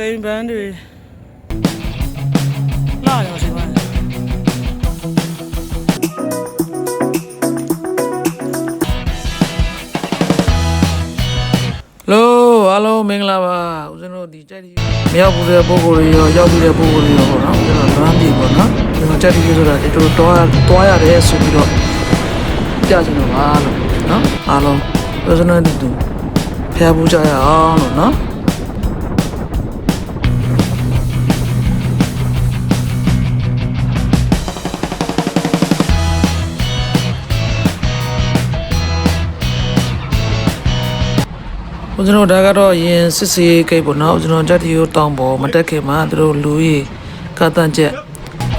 စိန်ပန်းတွေလာရောစိန်ပန်းလိုအားလုံးမင်္ဂလာပါဦးဇင်းတို့ဒီကြက်ဒီမရောက်ဘူးတဲ့ပုံကိုယ်တွေရောရောက်ပြီးတဲ့ပုံကိုယ်တွေရောပေါ့နော်ဦးဇင်းတို့လမ်းပြေပေါ့နော်ဒီမှာကြက်ဒီဆိုတာဒီလိုတော့တွားရတယ်ဆိုပြီးတော့ကြချင်တော့ပါလို့နော်အားလုံးဦးဇင်းတို့ဒီတူဖျားပူကြရအောင်လို့နော် ဦးဇင်းတို့ဒါကတော့အရင်စစ်စီကိတ်ပေါ့နော်ဦးဇင်းတို့တက်တီကိုတောင်းပေါ်မတက်ခင်မှာသူတို့လူကြီးကတန့်ချက်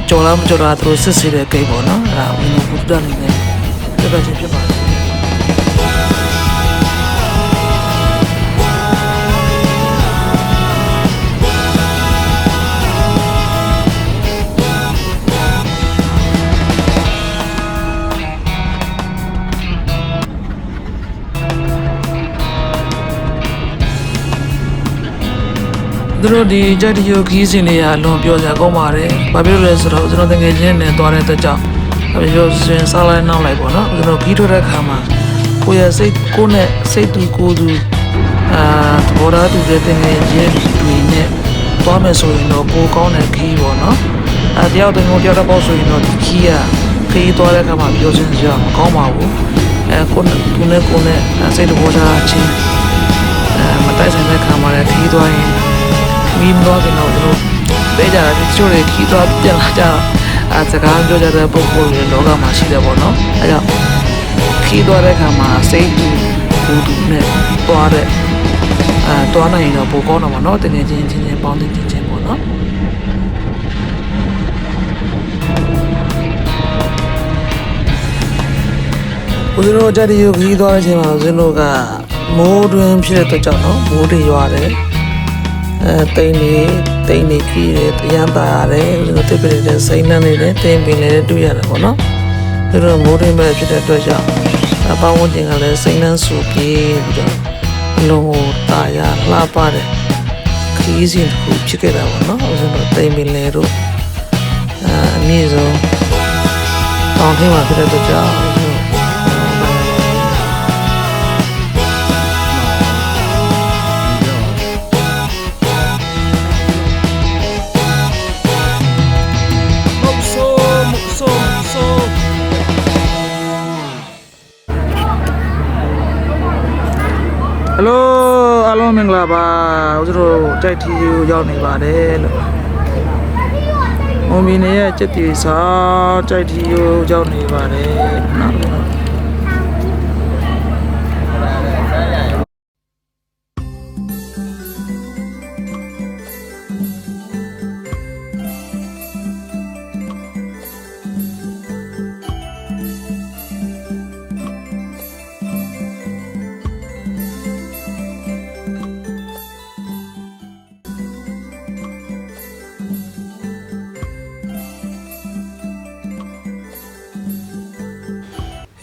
ကြော်လားမကြော်လားသူတို့စစ်စီတဲ့ကိတ်ပေါ့နော်အဲ့ဒါဦးဇင်းတို့ဘုဒ္ဓအနေနဲ့ပြပြချင်းဖြစ်ပါ သူတို့ဒီတက်တီကိုခီးစင်တွေကအလွန်ပြောစရာကောင်းပါတယ်ဘာဖြစ်လို့လဲဆိုတော့ဦးဇင်းတို့တကယ်ချင်းနဲ့သွားတဲ့အတွက်ကြောင့်အပြောစင်စားလိုက်နောက်လိုက်ပေါ့နော်ဦးဇင်းတို့ခီးထွက်တဲ့ခါမှာကိုယ့်ရဲ့စိတ်ကိုယ်နဲ့စိတ်တူကိုယ်တူအာသဘောထားတူတဲ့တကယ်ချင်းတွေနဲ့သွားမယ်ဆိုရင်တော့ပိုကောင်းတဲ့ခီးပေါ့နော်အဲတယောက်တည်းကိုတယောက်တစ်ပေါက်ဆိုရင်တော့ဒီခီးကခီးသွားတဲ့ခါမှာပြောစင်စရာမကောင်းပါဘူးအဲကိုယ်နဲ့ကိုယ်နဲ့ကိုယ်နဲ့စိတ်တဘောထားချင်းအဲမတိုက်ဆိုင်တဲ့ခါမှာလည်းခီးသွားရင် မီးမတော့ခင်တော့တို့ပေးကြတာတချို့တွေခီးတော့ပြန်လာကြတော့အဲစကားပြောကြတဲ့ပုံပုံတွေလောကမှာရှိတယ်ပေါ့နော်အဲကြောင့်ခီးသွားတဲ့ခါမှာစိတ်တူဘူးတူနဲ့သွားတဲ့အဲသွားနိုင်ရင်တော့ပိုကောင်းတော့မှာနော်တကယ်ချင်းချင်းချင်းပေါင်းတင်ချင်းချင်းပေါ့နော်ဦးဇင်းတို့ကြက်တီကိုခီးသွားတဲ့အချိန်မှာဦးဇင်းတို့ကမိုးတွင်ဖြစ်တဲ့အတွက်ကြောင့်နော်မိုးတွေရွာတယ် အဲတိန်နေတိန်နေခီးတယ်တရမ်းတာရတယ်ကျွန်တော်တစ်ပစ်တဲ့စိမ့်နှမ်းနေတယ်တင်ပင်လည်းတွေ့ရတယ်ပေါ့နော်သူတို့မိုးရင်းမဲ့ဖြစ်တဲ့အတွက်ကြောင့်အပဝန်းကျင်ကလည်းစိမ့်နှမ်းဆူပြေးပြီးတော့အလုံးကိုတာရလှပတဲ့ခီးစဉ်တစ်ခုဖြစ်ခဲ့တာပေါ့နော်ကျွန်တော်တိန်ပင်လည်းတို့အဲအနည်းဆုံးတောင်ထင်းမှာဖြစ်တဲ့အတွက်ကြောင့် ဟယ်လိုအားလုံးမင်္ဂလာပါဦးဇတို့တိုက်ထီကိုရောက်နေပါတယ်လို့မုံမီနေရဲ့စက်တီစာတိုက်ထီကိုရောက်နေပါတယ်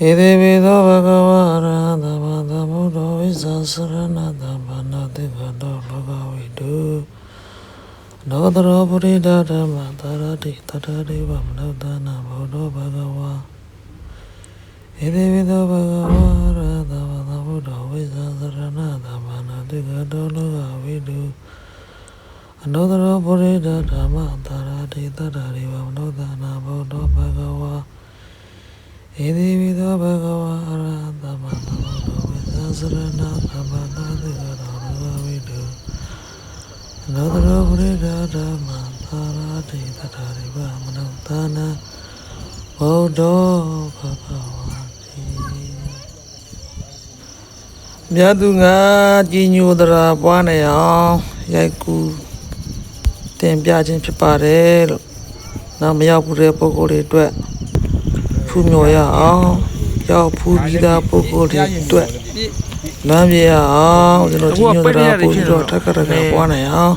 ဟေဒေဝေသောဘဂဝါရဟတဘာသမုဒ္ဒောဝိဇာစရဏတဘာနာတိဘတောလောကဝိတုနောတရောပုရိဒဓမ္မသာရတိတတရေဝမနုဿာနာဘောဓောဘဂဝါဟေဒေဝေသောဘဂဝါရဟတဘာသမုဒ္ဒောဝိဇာစရဏတဘာနာတိဘတောလောကဝိတုအနောတရောပုရိဒဓမ္မသာရတိတတရေဝမနုဿာနာဘောဓောဘဂဝါ ဧဒီဝိသောဘဂဝါအရဟတမသမတောဝိသစရဏသမနာတိကရောဘဝိတုနောတရောပရိဒါဓမ္မသာရတိတထာရိဝမနုဿာနဘုဒ္ဓောဘဂဝါတိမြတ်သူငါကြီးညိုတရာပွားနေအောင်ရိုက်ကူတင်ပြခြင်းဖြစ်ပါတယ်လို့နောက်မရောက်ဘူးတဲ့ပုဂ္ဂိုလ်တွေအတွက် ဖူးမြော်ရအောင်ရောက်ဖူးပြီးသားပုဂ္ဂိုလ်တွေအတွက်လမ်းပြရအောင်ကျွန်တော်ကြီးညိုတာပို့ပြီးတော့ထက်ခါထက်ခါပွားနိုင်အောင်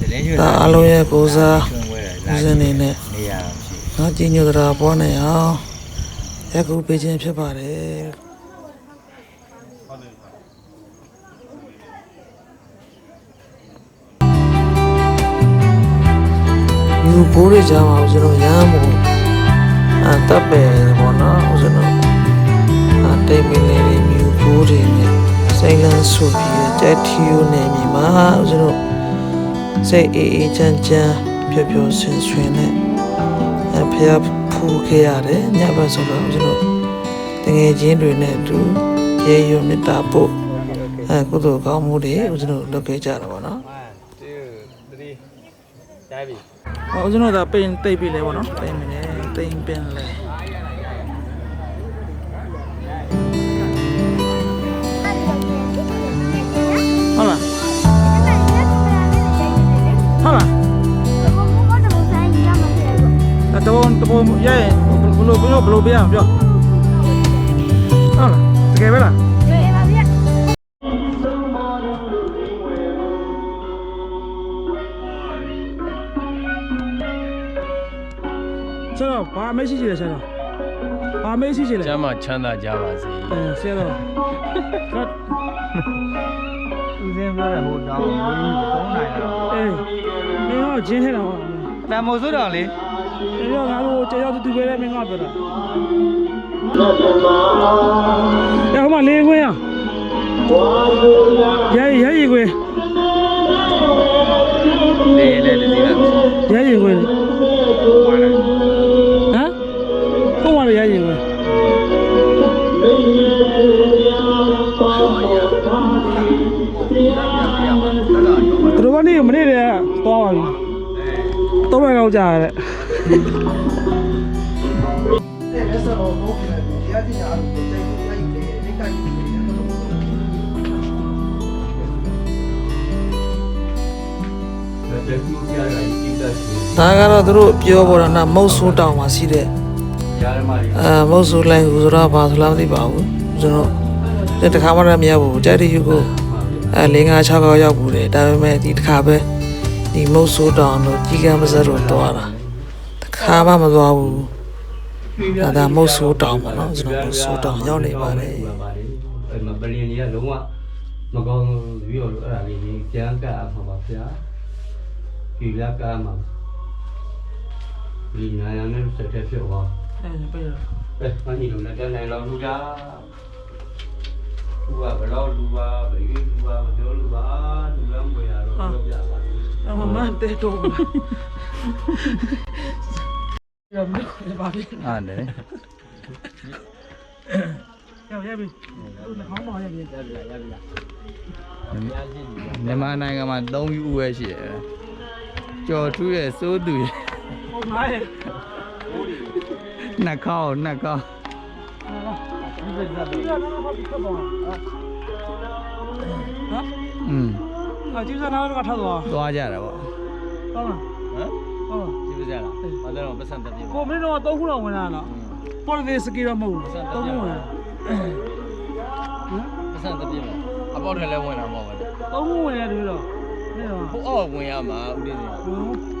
သတင်းရွှေဒါအလုံးရဲ့ကိုစားကျွန်းဝဲတာဦးဇင်းနေနဲ့နေရအောင်ရှိငါကြီးညိုတာပွားနိုင်အောင်ရက်ကူပေးခြင်းဖြစ်ပါတယ်ယူကိုးတွေကြားမှာဦးဇင်းတို့ရမ်းမို့ အတပ်ပဲပေါ့နော်ဦးဇင်းတို့အတိတ်မင်းလေးတွေမြူကိုးတွေနဲ့စိတ်လန်းဆူပြီးကြက်ထီယိုနေမြေမှာဦးဇင်းတို့စိတ်အေးအေးချမ်းချမ်းပျော်ပျော်ဆင်ဆွင်နဲ့အဖျားဖူးခဲ့ရတယ်ညဘက်ဆိုတော့ဦးဇင်းတို့တငယ်ချင်းတွေနဲ့အတူရေရွမေတ္တာပို့အဲကုသိုလ်ကောင်းမှုတွေဦးဇင်းတို့လုပ်ခဲ့ကြတာပေါ့နော်1 2 3တိုင်းပြီဟောဦးဇင်းတို့ဒါပိန်တိတ်ပြီလေပေါ့နော်တိတ်ပြီလေ တိတ်ပင်လေဟုတ်လားဟုတ်လားအတော့တော့ရဲဘလို့ဘလို့ဘလို့ပြအောင်ပြောဟုတ်လားတကယ်ပဲလား ဆရာတော်ဘာမရှိချင်လဲဆရာတော်ဘာမရှိချင်လဲကျမ်းမှာချမ်းသာကြပါစေအဲဆရာတော်ကတ်ဦးစင်းပြောတယ်ဟိုတောင်းဝင်းကြီး3နိုင်လားအေးမင်းတော့ဂျင်းထဲတော့တန်မို့ဆိုတော့လေဒီတော့ငါတို့ကြောက်တူပဲလေမင်းကပြောတာရဟမလေးခွင်းရရဲရဲရဲခွင်းလေလေဒီကရဲရဲခွင်း နေမနေ့တည်းသွားပါပြီတော့ပဲကောက်ကြရတဲ့ဒါကတော့သူတို့ပြောပေါ်တာနာမုတ်ဆိုးတောင်မှာရှိတဲ့ရားမကြီးအဲမုတ်ဆိုးလိုင်းဟူဆိုတော့ဘာဆိုလားမသိပါဘူးကျွန်တော်ဒီတစ်ခါမှလည်းမရဘူးကြက်တီယူကို အဲ၄၅6ခေါက်ရောက်ဘူးတယ်ဒါပေမဲ့ဒီတစ်ခါပဲဒီမုတ်ဆိုးတောင်တို့ကြီးကမ်းမစက်တို့သွားတာတစ်ခါမှမသွားဘူးဒါဒါမုတ်ဆိုးတောင်ပေါ့နော်ကျွန်တော်မုတ်ဆိုးတောင်ရောက်နေပါတယ်အဲ့မှာပလင်ကြီးကလုံးဝမကောင်းပြီးတော့အဲ့ဒါလေးကြီးကျန်းကပ်အမှာပါဗျာဒီလက်ကမှာဒီနာရနဲ့ဆက်ထက်ဖြစ်သွားအဲပြေးတော့အဲ့မကြီးလုံးနဲ့တန်းနိုင်လောက်လူတာ လူကဘယ်တော့လူပါဘယ်ကြီးလူပါမပြောလူပါလူလမ်းပေါ်ရတော့ပြောပြပါအမမတဲတော့ရမလို့ပါပြီအားတယ်ရောက်ရပြီသူ့ခေါင်းမောင်ရပြီမြန်မာနိုင်ငံမှာ3ယူဦးပဲရှိတယ်ကြော်ထူးရဲ့စိုးသူရဲ့ဟုတ်လားရဲ့နှက်ခေါက်နှက်ခေါ က်ဒီကတော့ဘာဖြစ်တော့ဟမ်อืมအကျူးစနာတော့ထားသွားသွားကြတာပေါ့ဟုတ်လားဟမ်ဟုတ်လားကြည့်ကြလားဘာလို့ပတ်စံတက်ပြေကိုမင်းတော့သုံးခုတော့ဝင်လာလားပေါ်တဲ့စကီတော့မဟုတ်ဘူးသုံးခုဝင်လာဟမ်ပတ်စံတက်ပြေမအပေါက်ထဲလဲဝင်တာမဟုတ်ဘူးသုံးခုဝင်ရတယ်ပြီးတော့မင်းတော့ဟိုအောက်ဝင်ရမှာဦးလေးစီဟု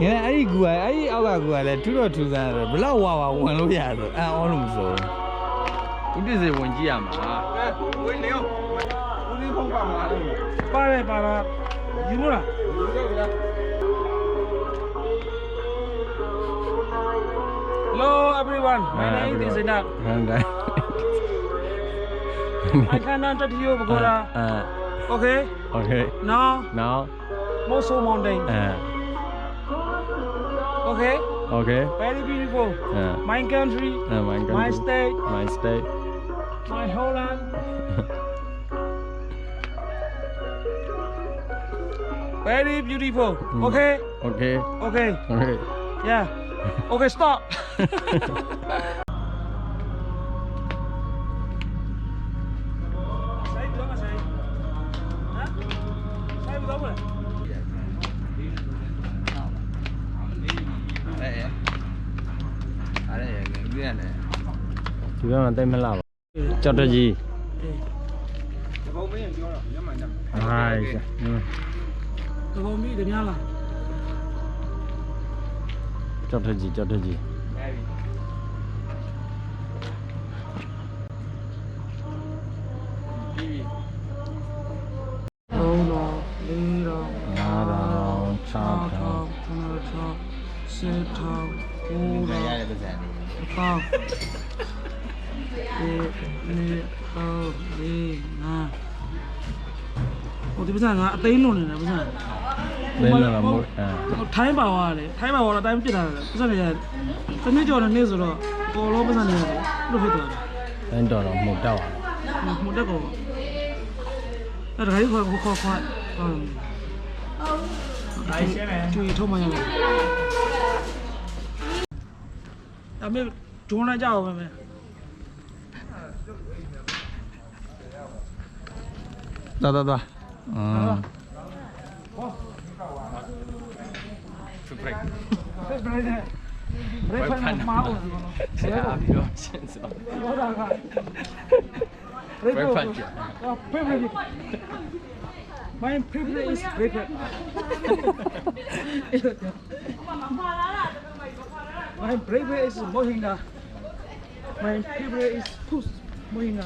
ဒီနေ့အဲ့ဒီကူကအဲ့ဒီအောက်ကကူကလည်းထူတော့ထူဆန်းတယ်ဘလောက်ဝါဝါဝင်လို့ရဆိုအန်အောလို့မဆိုဦးတစ်စီဝင်ကြည့်ရမှာ ဝင်နေဦးလေးဖုန်းပါမလား ပါတယ်ပါလားယူလို့လား Hello everyone my name is Zinat ဟန်တိုင်း I cannot touch you Bagoda အာ okay okay now now Moso mountain အာ okay? Okay. Very beautiful. အာ my country. အာ my country. My state. My state. My Holland very beautiful. Mm. Okay? Okay. Okay. Okay. Yeah. Okay stop ပြောတာတိတ်မလှပါကြောက်တကြီးတဘုံမင်းပြောတော့ညမှညဟာရှာတဘုံမင်းတများလားကြောက်တကြီးကြောက်တကြီးစေထောင်းဦးတော်အပေါင်း ဟိုဒီပစံကအသိန်းလုံးနေတယ်ပစံဘယ်လိုမှမဟုတ်အဲထိုင်းပါဝါလေထိုင်းပါဝါတော့အတိုင်းပြစ်တာလေပစံတွေကတနည်းကျော်တဲ့နေ့ဆိုတော့ပေါ်လို့ပစံတွေရတယ်လို့ဖြစ်သွားတယ်ဘယ်တော်တော့မှုတောက်အောင်မတက်ကောအဲ့ဒါကြီးခေါ်ခေါ်ခေါ်ခေါ်ဟုတ်တိုင်းရှင်းမယ်ကျွေးထုတ်မှရမယ်အမေဒုံးလိုက်ကြအောင်မယ် သွားသွားသွားอืม ဘယ်ဘယ်နဲ့ဘယ် ဖန်မှာအောင်ဆရာပြောရှင်းစရောတာကဘယ်ဖန်ကြ favorite my favorite is breakfast my favorite is mohinga my favorite is puss mohinga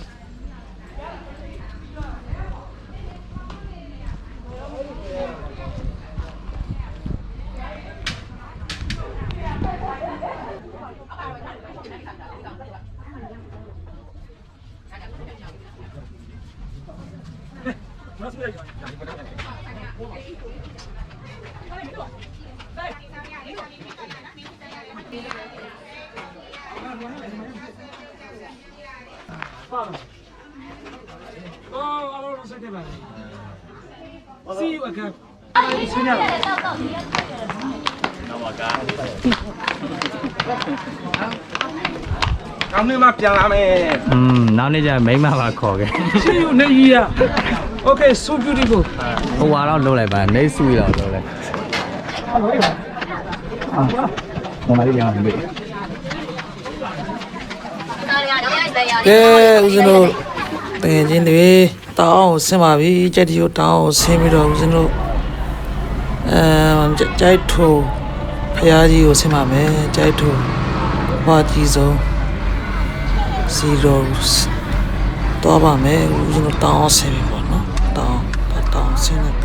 ကောင်းနေမှပြန်လာမယ်อืมနောက်နေ့ကျမိမပါခေါ်ခဲ့ See you next year. Okay, so beautiful. ဟိုဟာတော့လုံးလိုက်ပါနေဆူရတော့လုံးလိုက်ဟိုမှာလေးပြောင်းနေပြီကဲဦးဇင်းတို့တကယ်ချင်းတွေတောင်းအောင်ဆင်းပါပြီကြက်တီကိုတောင်းအောင်ဆင်းပြီးတော့ဦးဇင်းတို့အဲကြိုက်ထိုး ဖရာကြီးကိုဆင်းပါမယ်ကြိုက်ထိုးဘာကြီးဆုံးစီရိုတော့ပါမယ်ဦးဇင်းတို့တောင်းအောင်ဆင်းပြီပေါ့နော်တောင်းတောင်းဆင်းနေပါတ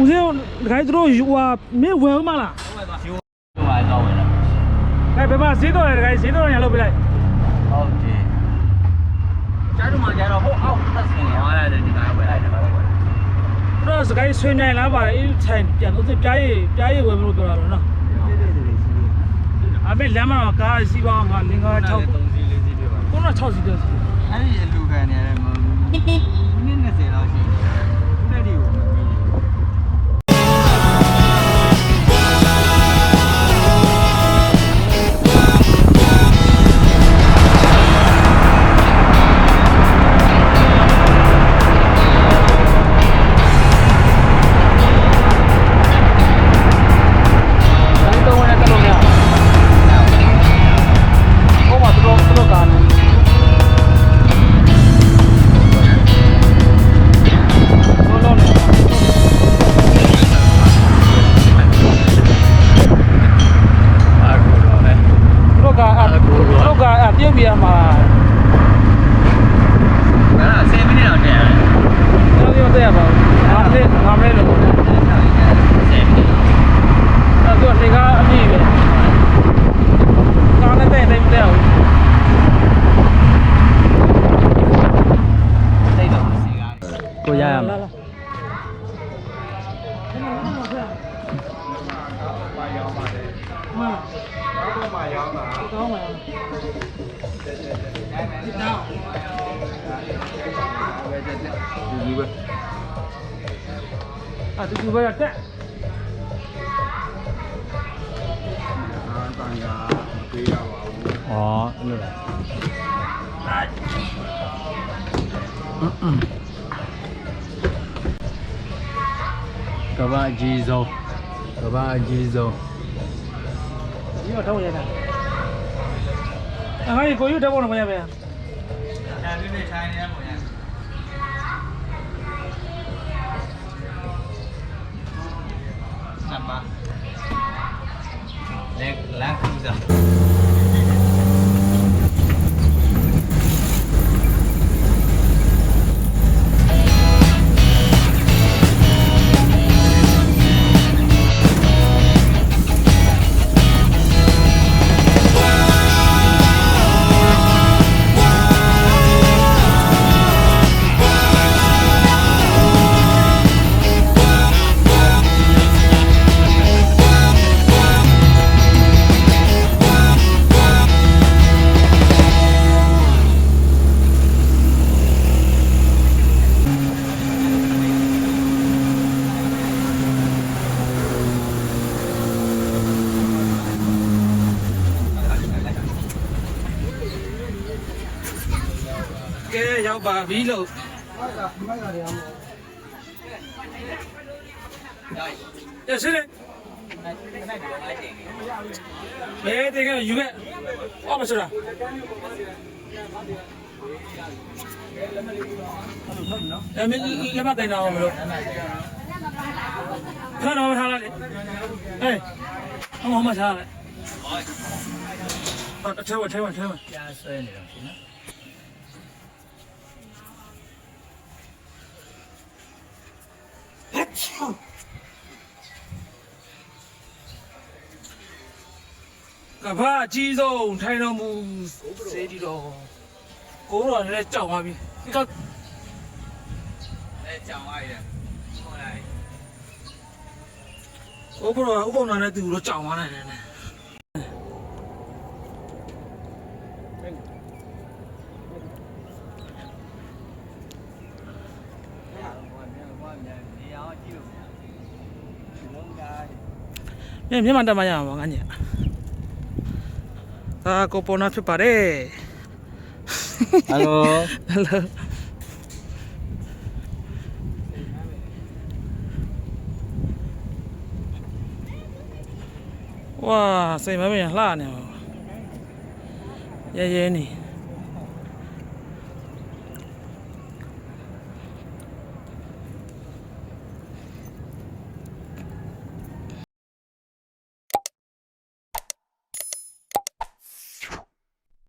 ဦးစင်းတခါသူတို့ဟိုဟာမင်းဝင်ဦးမလားဟိုမှာတော့ဝင်လာအဲဘယ်မှာဈေးတော့လဲတခါဈေးတော့ရလောက်ပြလိုက်ဟုတ်တယ်ကျားတို့မှာကျတော့ဟိုအောက်သက်စင်ရရတယ်ဒီကဝယ်လိုက်တယ်ပါတော့သူတို့စကိုင်းဆွေးနိုင်လားပါတယ်အဲ့ဆိုင်ပြန်လို့ပြားရည်ပြားရည်ဝင်မလို့ပြောတာတော့နော်အမေလမ်းမှာကားစီးပါငါလင်္ကာ6 3စီး4စီးပြပါခုန6စီးတော့စီးအဲ့ဒီအလူခံနေရတယ်မိနစ်20လောက်ရှိတယ် ကျွန်တော်ပြောတဲ့ရပါဘူးငါလေးငါမလေးလို့7မိနစ်အဲ့ အာတူတူပဲတက်ဩအဲ့လိုလားကဘာအကြီးဆုံးကဘာအကြီးဆုံးဒီတော့ထောက်ရ ရောက်ပါပြီလို့ရရှိတယ်ဘယ်တကယ်ယူခဲ့အော်မစရာအမေလက်မတိုင်တော့မလို့ခဏတော့ထားလိုက်လေဟေးအမေမထားလိုက်ဟုတ်ထဲဝထဲဝထဲဝကြားဆွဲနေတော့ရှင်နော် ကမ္ဘာအကြီးဆုံးထိုင်တော်မူစေတီတော်ကိုတော်လည်းကြောက်သွားပြီဒီကအဲကြောင်သွားရတယ်ဟောလိုက်ကိုဘရောဥပုံနာနဲ့သူတို့ကြောက်သွားနိုင်တယ်နဲ့နေအောင်ကြည့်လို့လုံးကားမြင်မြန်မာတက်မရအောင်ပါငါညအာကို ပေါ်နာဖြစ်ပါတယ်ဟယ်လိုဟယ်လိုဝါစိတ်မမင်းလှနေပါရဲရဲနေ